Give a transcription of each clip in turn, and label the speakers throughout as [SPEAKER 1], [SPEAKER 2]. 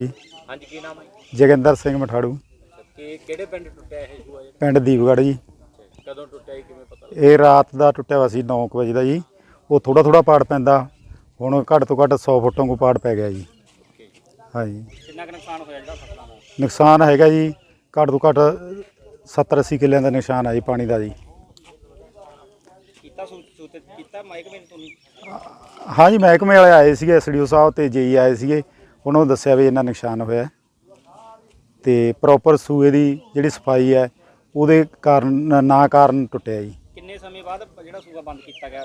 [SPEAKER 1] ਹਾਂਜੀ ਕੀ ਨਾਮ ਹੈ ਜੀ?
[SPEAKER 2] ਜੋਗਿੰਦਰ ਸਿੰਘ ਮਠਾੜੂ।
[SPEAKER 1] ਅੱਛਾ, ਕਿ ਕਿਹੜੇ ਪਿੰਡ ਟੁੱਟਿਆ ਇਹ
[SPEAKER 2] ਪਿੰਡ ਦੀਪਗੜ੍ਹ ਜੀ।
[SPEAKER 1] ਅੱਛਾ, ਕਦੋਂ ਟੁੱਟਿਆ ਜੀ ਕਿਵੇਂ ਪਤਾ ਲੱਗਾ?
[SPEAKER 2] ਇਹ ਰਾਤ ਦਾ ਟੁੱਟਿਆ ਵਾ ਸੀ 9 ਵਜੇ ਦਾ ਜੀ। ਉਹ ਥੋੜਾ ਥੋੜਾ ਪਾੜ ਪੈਂਦਾ। ਹੁਣ ਘੱਟ ਤੋਂ ਘੱਟ 100 ਫੁੱਟੋਂ ਕੋ ਪਾੜ ਪੈ ਗਿਆ ਜੀ। ਹਾਂਜੀ।
[SPEAKER 1] ਕਿੰਨਾ ਕੁ ਨੁਕਸਾਨ ਹੋਇਆ ਜਿਹੜਾ ਫਸਲਾਂ ਦਾ?
[SPEAKER 2] ਨੁਕਸਾਨ ਹੈਗਾ ਜੀ ਘੱਟ ਤੋਂ ਘੱਟ 70 80 ਕਿੱਲਿਆਂ ਦਾ ਨੁਕਸਾਨ ਆ ਜੀ ਪਾਣੀ ਦਾ ਜੀ।
[SPEAKER 1] ਕੀਤਾ ਸੂਚਿਤ ਕੀਤਾ ਤੁਸੀਂ
[SPEAKER 2] ਹਾਂਜੀ ਮਹਿਕਮੇ ਵਾਲੇ ਆਏ ਸੀਗੇ ਐਸਡੀਓ ਸਾਹਿਬ ਤੇ ਜੇਈ ਆਏ ਸੀਗੇ। ਉਹਨਾਂ ਨੂੰ ਦੱਸਿਆ ਵੀ ਇੰਨਾ ਨੁਕਸਾਨ ਹੋਇਆ। ਤੇ ਪ੍ਰੋਪਰ ਸੂਏ ਦੀ ਜਿਹੜੀ ਸਫ਼ਾਈ ਹੈ ਉਹਦੇ ਕਾਰਨ ਨਾ ਕਾਰਨ ਟੁੱਟਿਆ ਜੀ।
[SPEAKER 1] ਕਿੰਨੇ ਸਮੇਂ ਬਾਅਦ ਜਿਹੜਾ ਸੂਆ ਬੰਦ ਕੀਤਾ ਗਿਆ?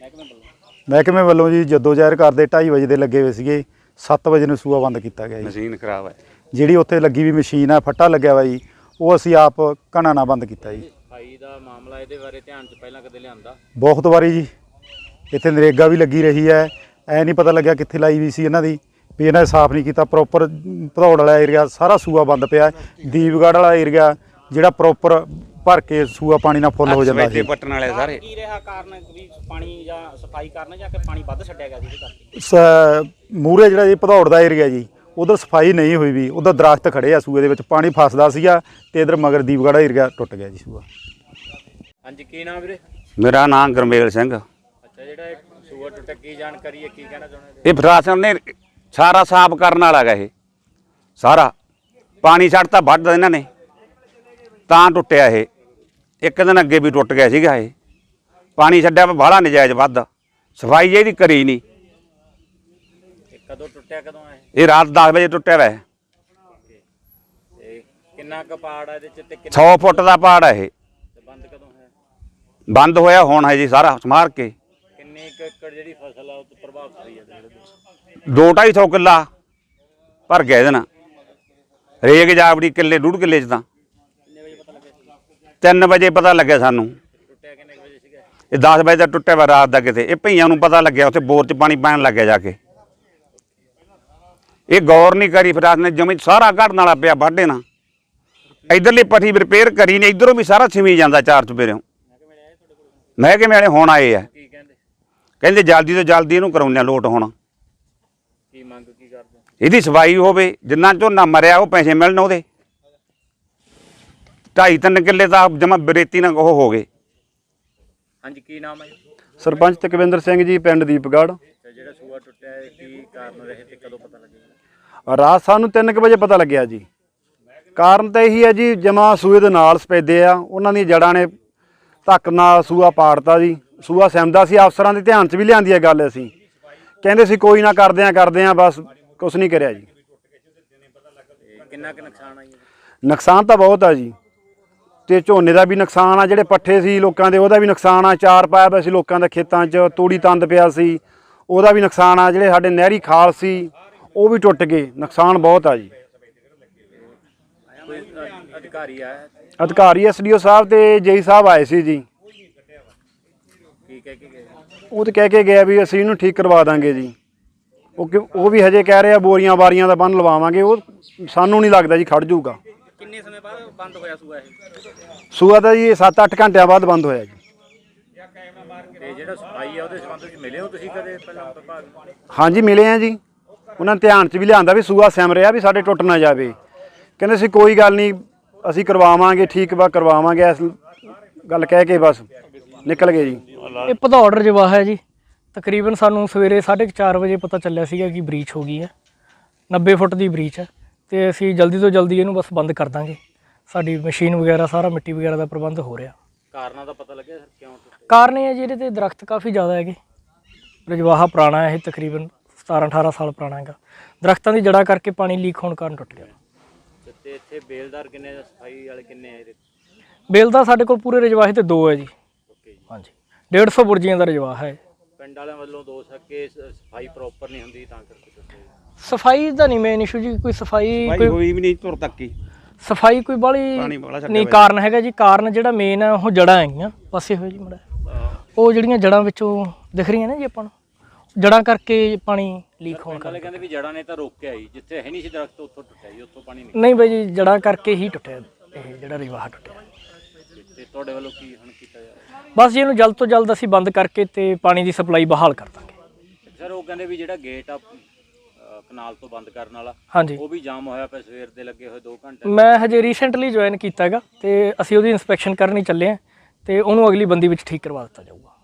[SPEAKER 1] ਮਹਿਕਮੇ ਵੱਲੋਂ।
[SPEAKER 2] ਮਹਿਕਮੇ ਵੱਲੋਂ ਜੀ ਜਦੋਂ ਜ਼ਾਹਿਰ ਕਰਦੇ 2:30 ਵਜੇ ਦੇ ਲੱਗੇ ਹੋਏ ਸੀਗੇ 7 ਵਜੇ ਨੂੰ ਸੂਆ ਬੰਦ ਕੀਤਾ ਗਿਆ ਜੀ।
[SPEAKER 3] ਮਸ਼ੀਨ ਖਰਾਬ ਹੈ।
[SPEAKER 2] ਜਿਹੜੀ ਉੱਥੇ ਲੱਗੀ ਵੀ ਮਸ਼ੀਨ ਆ ਫੱਟਾ ਲੱਗਿਆ ਵਾ ਜੀ ਉਹ ਅਸੀਂ ਆਪ ਘਣਾ ਨਾਲ ਬੰਦ ਕੀਤਾ ਜੀ।
[SPEAKER 1] ਸਫ਼ਾਈ ਦਾ ਮਾਮਲਾ ਇਹਦੇ ਬਾਰੇ ਧਿਆਨ ਚ ਪਹਿਲਾਂ ਕਦੇ ਲਿਆਂਦਾ?
[SPEAKER 2] ਬਹੁਤ ਵਾਰੀ ਜੀ ਇੱਥੇ ਨਰੇਗਾ ਵੀ ਲੱਗੀ ਰਹੀ ਹੈ। ਐ ਨਹੀਂ ਪਤਾ ਲੱਗਿਆ ਕਿੱਥੇ ਲਾਈ ਵੀ ਸੀ ਇਹਨਾਂ ਦੀ। ਵੀ ਇਹਨਾਂ ਨੇ ਸਾਫ਼ ਨਹੀਂ ਕੀਤਾ ਪ੍ਰੋਪਰ ਭਦੌੜ ਵਾਲਾ ਏਰੀਆ ਸਾਰਾ ਸੂਆ ਬੰਦ ਪਿਆ ਦੀਪਗੜ੍ਹ ਵਾਲਾ ਏਰੀਆ ਜਿਹੜਾ ਪ੍ਰੋਪਰ ਭਰ ਕੇ ਸੂਆ ਪਾਣੀ ਨਾਲ ਫੁੱਲ ਹੋ ਜਾਂਦਾ ਸੀ।
[SPEAKER 3] ਪੱਟਣ ਵਾਲੇ ਸਾਰੇ।
[SPEAKER 1] ਕੀ ਰਿਹਾ ਕਾਰਨ ਵੀ ਪਾਣੀ ਜਾਂ ਸਫ਼ਾਈ ਕਾਰਨ ਜਾਂ ਕਿ ਪਾਣੀ ਵੱਧ ਛੱਡਿਆ ਗਿਆ ਜਿਹਦੇ ਕਰਕੇ?
[SPEAKER 2] ਮੂਰੇ ਜਿਹੜਾ ਜੀ ਭਦੌੜ ਦਾ ਏਰੀਆ ਜੀ ਉਧਰ ਸਫ਼ਾਈ ਨਹੀਂ ਹੋਈ ਵੀ ਉਧਰ ਦਰਖਤ ਖੜੇ ਆ ਸੂਏ ਦੇ ਵਿੱਚ ਪਾਣੀ ਫਸਦਾ ਸੀਗਾ ਤੇ ਇਧਰ ਮਗਰ ਦੀਪਗੜ੍ਹ ਏਰੀਆ ਟੁੱਟ ਗਿਆ ਜੀ ਸੂਆ।
[SPEAKER 1] ਹਾਂਜੀ ਕੀ ਨਾਮ ਵੀਰੇ?
[SPEAKER 3] ਮੇਰਾ ਨਾਮ ਗਰਮੇਲ ਸਿੰਘ।
[SPEAKER 1] ਅੱਛਾ ਜਿਹੜਾ ਇਹ ਸੂਆ ਟੁੱਟਿਆ ਕੀ ਜਾਣਕਾਰੀ ਹੈ ਕੀ ਕਹਿਣਾ ਚਾਹੁੰਦੇ
[SPEAKER 3] ਇਹ ਪ੍ਰਸ਼ਾਸਨ ਨੇ ਸਾਰਾ ਸਾਫ਼ ਕਰਨ ਵਾਲਾ ਗਾ ਇਹ। ਸਾਰਾ। ਪਾਣੀ ਛੱਡਤਾ ਵੱਢ ਇਹਨਾਂ ਨੇ। ਤਾਂ ਟੁੱਟਿਆ ਇਹ। ਇੱਕ ਦਿਨ ਅੱਗੇ ਵੀ ਟੁੱਟ ਗਿਆ ਸੀਗਾ ਇਹ। ਪਾਣੀ ਛੱਡਿਆ ਬਾਹਲਾ ਨਜਾਇਜ਼ ਵੱਧ। ਸਫ਼ਾਈ ਇਹਦੀ ਕਰੀ ਨਹੀਂ।
[SPEAKER 1] ਇਹ ਕਦੋਂ ਟੁੱਟਿਆ ਕਦੋਂ ਹੈ
[SPEAKER 3] ਇਹ ਰਾਤ 10 ਵਜੇ ਟੁੱਟਿਆ ਵੈ
[SPEAKER 1] ਕਿੰਨਾ ਕੁ ਪਾੜ ਆ ਇਹਦੇ ਚ ਤੇ ਕਿੰਨਾ
[SPEAKER 3] 100 ਫੁੱਟ ਦਾ ਪਹਾੜ ਹੈ ਇਹ।
[SPEAKER 1] ਬੰਦ ਕਦੋਂ ਹੋਇਆ?
[SPEAKER 3] ਬੰਦ ਹੋਇਆ ਹੁਣ ਹੈ ਜੀ ਸਾਰਾ ਸਮਾਰ ਕੇ।
[SPEAKER 1] ਕਿੰਨੇ ਕੁ ਏਕੜ ਜਿਹੜੀ ਫਸਲ ਆ ਉਹ ਤੋਂ ਪ੍ਰਭਾਵਿਤ ਹੋਈ ਹੈ ਵਿੱਚ?
[SPEAKER 3] ਦੋ ਕਿੱਲਾ ਭਰ ਗਿਆ ਇਹਦੇ ਨਾਲ। ਰੇਗ ਜਾਵੜੀ ਕਿੱਲੇ ਡੂਢ ਕਿੱਲੇ ਚ ਤਾਂ।
[SPEAKER 1] ਕਿੰਨੇ ਵਜੇ ਪਤਾ ਲੱਗਿਆ ਸੀ?
[SPEAKER 3] 3 ਵਜੇ ਪਤਾ ਲੱਗਿਆ ਸਾਨੂੰ।
[SPEAKER 1] ਟੁੱਟਿਆ ਕਿੰਨੇ ਕੁ ਵਜੇ ਸੀਗਾ?
[SPEAKER 3] ਇਹ 10 ਵਜੇ ਦਾ ਟੁੱਟਿਆ ਵਾ ਰਾਤ ਦਾ ਕਿਤੇ। ਇਹ ਭਈਆਂ ਨੂੰ ਪਤਾ ਲੱਗਿਆ ਉੱਥੇ ਬੋਰ 'ਚ ਪਾਣੀ ਪੈਣ ਲੱਗਿਆ ਜਾ ਕੇ। ਇਹ ਗੌਰ ਨਹੀਂ ਕਰੀ ਫਰਾਸ ਨੇ ਜਮੀ ਸਾਰਾ ਘੜਨ ਵਾਲਾ ਪਿਆ ਵਾਢੇ ਨਾਲ। ਇਧਰਲੀ ਪੱਠੀ ਰਿਪੇਅਰ ਕਰੀ ਨੇ ਇਧਰੋਂ ਵੀ ਸਾਰਾ ਛਿਮੀ ਜਾਂਦਾ ਚਾਰ ਚੁਪੇਰਿਓਂ ਮਹਿਕਮੇ ਵਾਲੇ ਹੁਣ ਆਏ ਆ।
[SPEAKER 1] ਕੀ ਕਹਿੰਦੇ
[SPEAKER 3] ਜਲਦੀ ਤੋਂ ਜਲਦੀ ਇਹਨੂੰ ਕਰਾਉਂਦੇ ਆ ਲੋਟ ਹੁਣ।
[SPEAKER 1] ਕੀ ਮੰਗ ਕੀ ਕਰਦੇ?
[SPEAKER 3] ਇਹਦੀ ਸਫ਼ਾਈ ਹੋਵੇ ਜਿੰਨਾ ਝੋਨਾ ਮਰਿਆ ਉਹ ਪੈਸੇ ਮਿਲਣ ਉਹਦੇ। ਢਾਈ ਤਿੰਨ ਕਿੱਲੇ ਤਾਂ ਜਮਾ ਬਰੇਤੀ ਨਾਲ ਉਹ ਹੋ ਗਏ।
[SPEAKER 1] ਹਾਂਜੀ ਕੀ ਨਾਮ ਹੈ ਜੀ?
[SPEAKER 2] ਸਰਪੰਚ ਤਕਵਿੰਦਰ ਸਿੰਘ ਜੀ ਪਿੰਡ ਦੀਪਗੜ੍ਹ।
[SPEAKER 1] ਤੇ ਜਿਹੜਾ ਸੂਆ ਟੁੱਟਿਆ ਹੈ ਕੀ ਕਾਰਨ ਰਹੇ ਤੇ ਕਦੋਂ ਪਤਾ ਲੱਗੇਗਾ
[SPEAKER 2] ਰਾਤ ਸਾਨੂੰ 3 ਵਜੇ ਪਤਾ ਲੱਗਿਆ ਜੀ। ਕਾਰਨ ਤਾਂ ਇਹੀ ਹੈ ਜੀ ਜਮਾ ਸੂਏ ਦੇ ਨਾਲ ਸਪੈਦੇ ਆ ਉਹਨਾਂ ਦੀਆਂ ਜੜਾਂ ਨੇ ਧੱਕ ਨਾਲ ਸੂਆ ਪਾੜਤਾ ਜੀ। ਸੂਆ ਸਿਮਦਾ ਸੀ ਅਫਸਰਾਂ ਦੇ ਧਿਆਨ 'ਚ ਵੀ ਲਿਆਂਦੀ ਹੈ ਗੱਲ ਅਸੀਂ। ਕਹਿੰਦੇ ਸੀ ਕੋਈ ਨਾ ਕਰਦੇ ਆ ਕਰਦੇ ਆ ਬਸ ਕੁਛ ਨਹੀਂ ਕਰਿਆ ਜੀ।
[SPEAKER 1] ਤੇ ਕਿੰਨਾ ਕੁ ਨੁਕਸਾਨ
[SPEAKER 2] ਤਾਂ ਬਹੁਤ ਆ ਜੀ। ਤੇ ਝੋਨੇ ਦਾ ਵੀ ਨੁਕਸਾਨ ਆ ਜਿਹੜੇ ਪੱਠੇ ਸੀ ਲੋਕਾਂ ਦੇ ਉਹਦਾ ਵੀ ਨੁਕਸਾਨ ਆ। ਚਾਰ ਪਾਇਆ ਪਿਆ ਸੀ ਲੋਕਾਂ ਦੇ ਖੇਤਾਂ 'ਚ ਤੂੜੀ ਤੰਦ ਪਿਆ ਸੀ ਉਹਦਾ ਵੀ ਨੁਕਸਾਨ ਆ। ਜਿਹੜੇ ਸਾਡੇ ਨਹਿਰੀ ਖਾਲ ਸੀ ਉਹ ਵੀ ਟੁੱਟ ਗਏ। ਨੁਕਸਾਨ ਬਹੁਤ ਆ ਜੀ।
[SPEAKER 1] ਕੋਈ ਅਧਿਕਾਰੀ ਆਇਆ
[SPEAKER 2] ਅਧਿਕਾਰੀ ਐਸਡੀਓ ਸਾਹਿਬ ਤੇ ਜੇਈ ਸਾਹਿਬ ਆਏ ਸੀ ਜੀ।
[SPEAKER 1] ਕੀ ਕਹਿ ਕੇ ਗਏ?
[SPEAKER 2] ਉਹ ਤੇ ਕਹਿ ਕੇ ਗਿਆ ਵੀ ਅਸੀਂ ਇਹਨੂੰ ਠੀਕ ਕਰਵਾ ਦਾਂਗੇ ਜੀ। ਉਹ ਕਿ- ਉਹ ਵੀ ਹਜੇ ਕਹਿ ਰਹੇ ਬੋਰੀਆਂ ਬਾਰੀਆਂ ਦਾ ਬੰਨ ਲਵਾਵਾਂਗੇ ਉਹ ਸਾਨੂੰ ਨਹੀਂ ਲੱਗਦਾ ਜੀ ਖੜ ਜਾਊਗਾ।
[SPEAKER 1] ਕਿੰਨੇ ਸਮੇਂ ਬਾਅਦ ਬੰਦ ਹੋਇਆ ਸੂਆ ਇਹ?
[SPEAKER 2] ਸੂਆ ਤਾਂ ਜੀ 7-8 ਘੰਟਿਆਂ ਬਾਅਦ ਬੰਦ ਹੋਇਆ ਜੀ।
[SPEAKER 1] ਤੇ ਜਿਹੜਾ ਸਫ਼ਾਈ ਆ ਉਹਦੇ ਸੰਬੰਧ ਵਿੱਚ ਮਿਲੇ ਹੋ ਤੁਸੀਂ ਕਦੇ ਪਹਿਲਾਂ ਵਿਭਾਗ ਨੂੰ?
[SPEAKER 2] ਹਾਂਜੀ ਮਿਲੇ ਆ ਜੀ। ਉਹਨਾਂ ਨੇ ਧਿਆਨ 'ਚ ਵੀ ਲਿਆਂਦਾ ਵੀ ਸੂਆ ਸਿਮ ਰਿਹਾ ਵੀ ਸਾਡੇ ਟੁੱਟ ਨਾ ਜਾਵੇ। ਕਹਿੰਦੇ ਸੀ ਕੋਈ ਗੱਲ ਨਹੀਂ ਅਸੀਂ ਕਰਵਾਵਾਂਗੇ ਠੀਕ ਵਾ ਕਰਵਾਵਾਂਗੇ। ਇਸ ਗੱਲ ਕਹਿ ਕੇ ਬਸ ਨਿਕਲ ਗਏ ਜੀ।
[SPEAKER 4] ਇਹ ਭਦੌੜ ਰਜਵਾ ਹੈ ਜੀ। ਤਕਰੀਬਨ ਸਾਨੂੰ ਸਵੇਰੇ 4:30 ਵਜੇ ਪਤਾ ਚੱਲਿਆ ਸੀਗਾ ਕਿ ਬ੍ਰੀਚ ਹੋ ਗਈ ਹੈ। 90 ਫੁੱਟ ਦੀ ਬ੍ਰੀਚ ਹੈ ਤੇ ਅਸੀਂ ਜਲਦੀ ਤੋਂ ਜਲਦੀ ਇਹਨੂੰ ਬਸ ਬੰਦ ਕਰ ਦਾਂਗੇ। ਸਾਡੀ ਮਸ਼ੀਨ ਵਗੈਰਾ ਸਾਰਾ ਮਿੱਟੀ ਵਗੈਰਾ ਦਾ ਪ੍ਰਬੰਧ ਹੋ ਰਿਹਾ।
[SPEAKER 1] ਕਾਰਨਾਂ ਦਾ ਪਤਾ ਲੱਗਿਆ ਸਰ? ਕਿਉਂ
[SPEAKER 4] ਕਾਰਨ ਇਹ ਹੈ ਜੀ ਇਹਦੇ ਤੇ ਦਰਖਤ ਕਾਫੀ ਜ਼ਿਆਦਾ ਹੈਗੇ। ਰਜਵਾਹਾ ਪੁਰਾਣਾ ਹੈ ਇਹ ਤਕਰੀਬਨ 17 18 ਸਾਲ ਪੁਰਾਣਾ ਹੈਗਾ। ਦਰਖਤਾਂ ਦੀ ਜੜ੍ਹਾਂ ਕਰਕੇ ਪਾਣੀ ਲੀਕ ਹੋਣ ਕਾਰਨ ਟੁੱਟ ਗਿਆ।
[SPEAKER 1] ਤੇ- ਇੱਥੇ ਬੇਲਦਾਰ ਕਿੰਨੇ ਸਫ਼ਾਈ ਵਾਲੇ ਕਿੰਨੇ ਆ ਇਹਦੇ?
[SPEAKER 4] ਬੇਲ ਦਾ ਸਾਡੇ ਕੋਲ ਪੂਰੇ ਰਜਵਾਹੇ ਤੇ ਦੋ ਹੈ ਜੀ।
[SPEAKER 1] ਓਕੇ ਜੀ।
[SPEAKER 4] ਹਾਂਜੀ। 150 ਬੁਰਜੀਆਂ ਦਾ ਰਜਵਾਹਾ ਹੈ।
[SPEAKER 1] ਪਿੰਡ ਵਾਲਿਆਂ ਵੱਲੋਂ ਦੋਸ਼ ਹੈ ਕਿ ਸ- ਸਫ਼ਾਈ ਪ੍ਰੋਪਰ ਨਹੀਂ ਹੁੰਦੀ ਤਾਂ ਕਰਕੇ
[SPEAKER 4] ਸਫ਼ਾਈ ਦਾ ਨਹੀਂ ਮੇਨ ਇਸ਼ੂ ਜੀ ਕੋਈ ਸਫ਼ਾਈ
[SPEAKER 3] ਭਾਈ
[SPEAKER 4] ਕੋਈ
[SPEAKER 3] ਹੋਈ ਵੀ ਨਹੀਂ ਤੁਰ ਤੱਕੀ
[SPEAKER 4] ਸਫ਼ਾਈ ਕੋਈ ਬਾਹਲੀ
[SPEAKER 3] ਪਾਣੀ ਬਾਹਲਾ ਛੱਡਿਆ
[SPEAKER 4] ਨਹੀਂ
[SPEAKER 3] ਹੋਇਆ
[SPEAKER 4] ਕਾਰਨ ਹੈਗਾ ਜੀ ਕਾਰਨ ਜਿਹੜਾ ਮੇਨ ਹੈ ਉਹ ਜੜਾਂ ਹੈਗੀਆਂ। ਪਾਸੇ ਹੋਏ ਜੀ ਮੜਾ ਉਹ ਜਿਹੜੀਆਂ ਜੜਾਂ ਵਿੱਚੋਂ ਦਿਖ ਰਹੀਆਂ ਨੇ ਜੀ ਆਪਾਂ ਨੂੰ ਜੜਾਂ ਕਰਕੇ ਪਾਣੀ ਲੀਕ ਹੋਣ
[SPEAKER 1] ਪਿੰਡ ਵਾਲੇ
[SPEAKER 4] ਕਰਕੇ।
[SPEAKER 1] ਕਹਿੰਦੇ ਵੀ ਜੜਾਂ ਨੇ ਤਾਂ ਰੋਕਿਆ ਹੀ ਜਿੱਥੇ ਹੈ ਨਹੀਂ ਸੀ ਦਰਖਤ ਉੱਥੋਂ ਟੁੱਟਿਆ ਜੀ ਉੱਥੋਂ ਪਾਣੀ ਨਿਕਲਿਆ।
[SPEAKER 4] ਨਹੀਂ ਬਾਈ ਜੀ ਜੜਾਂ ਕਰਕੇ ਹੀ ਟੁੱਟਿਆ ਇਹ ਜਿਹੜਾ ਰਿਵਾਹ ਟੁੱਟਿਆ।
[SPEAKER 1] ਤੇ ਤੁਹਾਡੇ ਵੱਲੋਂ ਕੀ ਹੁਣ ਕੀਤਾ ਜਾ ਰਿਹਾ?
[SPEAKER 4] ਬਸ ਜੀ ਇਹਨੂੰ ਜਲਦ ਤੋਂ ਜਲਦ ਅਸੀਂ ਬੰਦ ਕਰਕੇ ਤੇ ਪਾਣੀ ਦੀ ਸਪਲਾਈ ਬਹਾਲ ਕਰ ਦਾਂਗੇ।
[SPEAKER 1] ਸਰ ਉਹ ਕਹਿੰਦੇ ਵੀ ਜਿਹੜਾ ਗੇਟ ਆ ਅ, ਕਨਾਲ ਤੋਂ ਬੰਦ ਕਰਨ ਵਾਲਾ
[SPEAKER 4] ਹਾਂਜੀ।
[SPEAKER 1] ਉਹ ਵੀ ਜਾਮ ਹੋਇਆ ਪਿਆ ਸਵੇਰ ਦੇ ਲੱਗੇ ਹੋਏ 2 ਘੰਟੇ
[SPEAKER 4] ਮੈਂ ਹਜੇ ਰੀਸੈਂਟਲੀ ਜੁਆਇਨ ਕੀਤਾ ਹੈਗਾ ਤੇ ਅਸੀਂ ਉਹਦੀ ਇਨਸਪੈਕਸ਼ਨ ਕਰਨ ਹੀ ਚੱਲੇ ਆ ਤੇ ਉਹਨੂੰ ਅਗਲੀ ਬੰਦੀ ਵਿੱਚ ਠੀਕ ਕਰਵਾ ਦਿੱਤਾ ਜਾਊਗਾ।